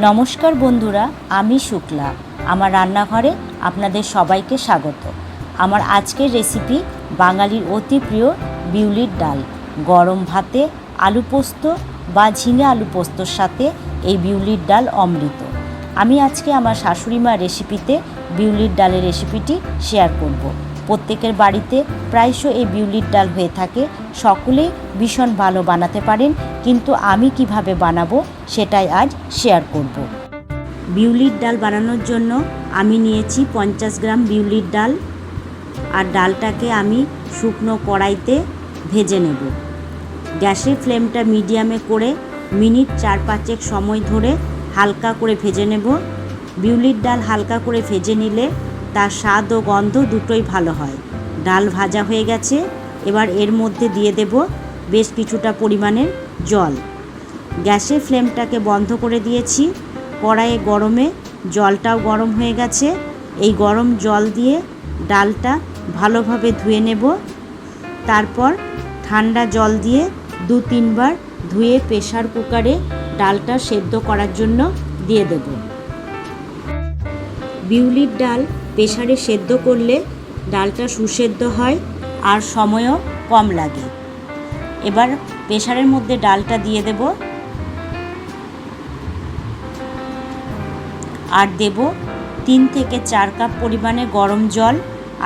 নমস্কার বন্ধুরা, আমি শুক্লা। আমার রান্নাঘরে আপনাদের সবাইকে স্বাগত। আমার আজকের রেসিপি বাঙালির অতি প্রিয় বিউলির ডাল। গরম ভাতে আলু পোস্ত বা ঝিঙে আলু পোস্তর সাথে এই বিউলির ডাল অমৃত। আমি আজকে আমার শাশুড়ি মা রেসিপিতে বিউলির ডালের রেসিপিটি শেয়ার করব। প্রত্যেকের বাড়িতে প্রায়শ এই বিউলির ডাল হয়ে থাকে। সকলেই ভীষণ ভালো বানাতে পারেন, কিন্তু আমি কীভাবে বানাবো সেটাই আজ শেয়ার করব। বিউলির ডাল বানানোর জন্য আমি নিয়েছি পঞ্চাশ গ্রাম বিউলির ডাল। আর ডালটাকে আমি শুকনো কড়াইতে ভেজে নেব। গ্যাসের ফ্লেমটা মিডিয়ামে করে মিনিট চার পাঁচেক সময় ধরে হালকা করে ভেজে নেব। বিউলির ডাল হালকা করে ভেজে নিলে তার স্বাদ ও গন্ধ দুটোই ভালো হয়। ডাল ভাজা হয়ে গেছে, এবার এর মধ্যে দিয়ে দেব বেশ কিছুটা পরিমাণের জল। গ্যাসের ফ্লেমটাকে বন্ধ করে দিয়েছি। কড়াইয়ে গরমে জলটাও গরম হয়ে গেছে। এই গরম জল দিয়ে ডালটা ভালোভাবে ধুয়ে নেব। তারপর ঠান্ডা জল দিয়ে দু তিনবার ধুয়ে প্রেশার কুকারে ডালটা সেদ্ধ করার জন্য দিয়ে দেব। বিউলির ডাল প্রেশারে সেদ্ধ করলে ডালটা সুসেদ্ধ হয় আর সময়ও কম লাগে। এবার প্রেশারের মধ্যে ডালটা দিয়ে দেব। আর দেব তিন থেকে চার কাপ পরিমাণে গরম জল।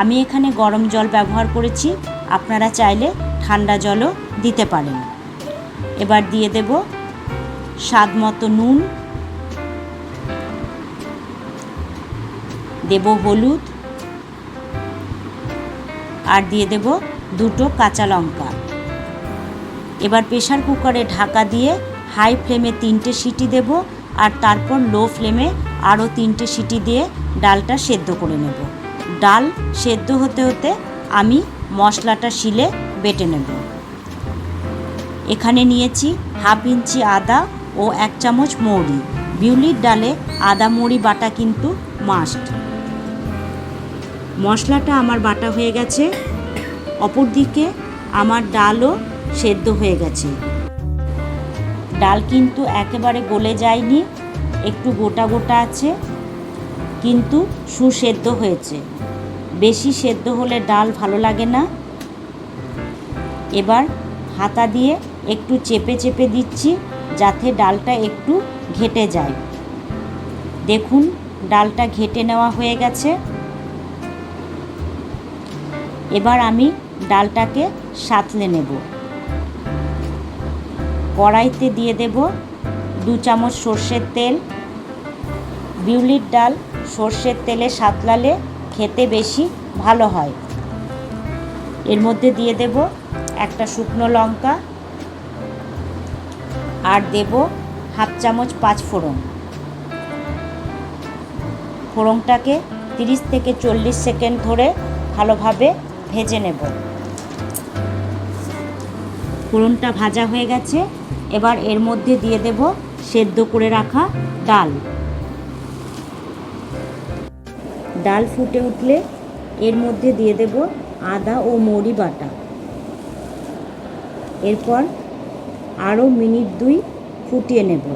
আমি এখানে গরম জল ব্যবহার করেছি। আপনারা চাইলে ঠান্ডা জলও দিতে পারেন। এবার দিয়ে দেব স্বাদ মতো নুন। দেব হলুদ আর দিয়ে দেব দুটো কাঁচা লঙ্কা। এবার প্রেশার কুকারে ঢাকা দিয়ে হাই ফ্লেমে তিনটে সিটি দেব আর তারপর লো ফ্লেমে আরও তিনটে সিটি দিয়ে ডালটা সেদ্ধ করে নেব। ডাল সেদ্ধ হতে হতে আমি মশলাটা শিলে বেটে নেব। এখানে নিয়েছি হাফ ইঞ্চি আদা ও এক চামচ মৌরি। বিউলির ডালে আদা মৌরি বাটা কিন্তু মাস্ট। মশলাটা আমার বাটা হয়ে গেছে। অপরদিকে আমার ডালও সেদ্ধ হয়ে গেছে। ডাল কিন্তু একেবারে গলে যায়নি, একটু গোটা গোটা আছে, কিন্তু সুসেদ্ধ হয়েছে। বেশি সেদ্ধ হলে ডাল ভালো লাগে না। এবার হাতা দিয়ে একটু চেপে চেপে দিচ্ছি যাতে ডালটা একটু ঘেটে যায়। দেখুন, ডালটা ঘেটে নেওয়া হয়ে গেছে। এবার আমি ডালটাকে সাঁতলে নেব। কড়াইতে দিয়ে দেব দু চামচ সর্ষের তেল। বিউলির ডাল সর্ষের তেলে সাঁতলালে খেতে বেশি ভালো হয়। এর মধ্যে দিয়ে দেব একটা শুকনো লঙ্কা। আর দেব হাফ চামচ পাঁচ ফোড়ন। ফোড়নটাকে তিরিশ থেকে চল্লিশ সেকেন্ড ধরে ভালোভাবে ভেজে নেব। ফোড়নটা ভাজা হয়ে গেছে। এবার এর মধ্যে দিয়ে দেব সেদ্ধ করে রাখা ডাল। ডাল ফুটে উঠলে এর মধ্যে দিয়ে দেব আদা ও মৌরি বাটা। এরপর আরও মিনিট দুই ফুটিয়ে নেব।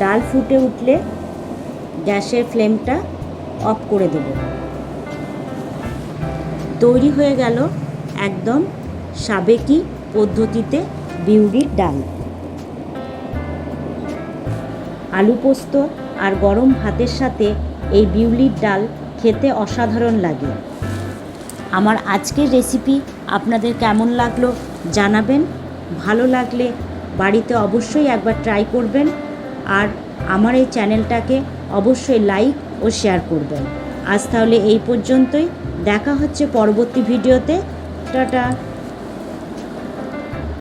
ডাল ফুটে উঠলে গ্যাসের ফ্লেমটা অফ করে দেব। তৈরি হয়ে গেল একদম সাবেকি পদ্ধতিতে বিউলির ডাল। আলু পোস্ত আর গরম ভাতের সাথে এই বিউলির ডাল খেতে অসাধারণ লাগে। আমার আজকের রেসিপি আপনাদের কেমন লাগল জানাবেন। ভালো লাগলে বাড়িতে অবশ্যই একবার ট্রাই করবেন। আর আমার এই চ্যানেলটাকে অবশ্যই লাইক ও শেয়ার করবেন। আজ তাহলে এই পর্যন্তই। দেখা হচ্ছে পরবর্তী ভিডিওতে। টাটা।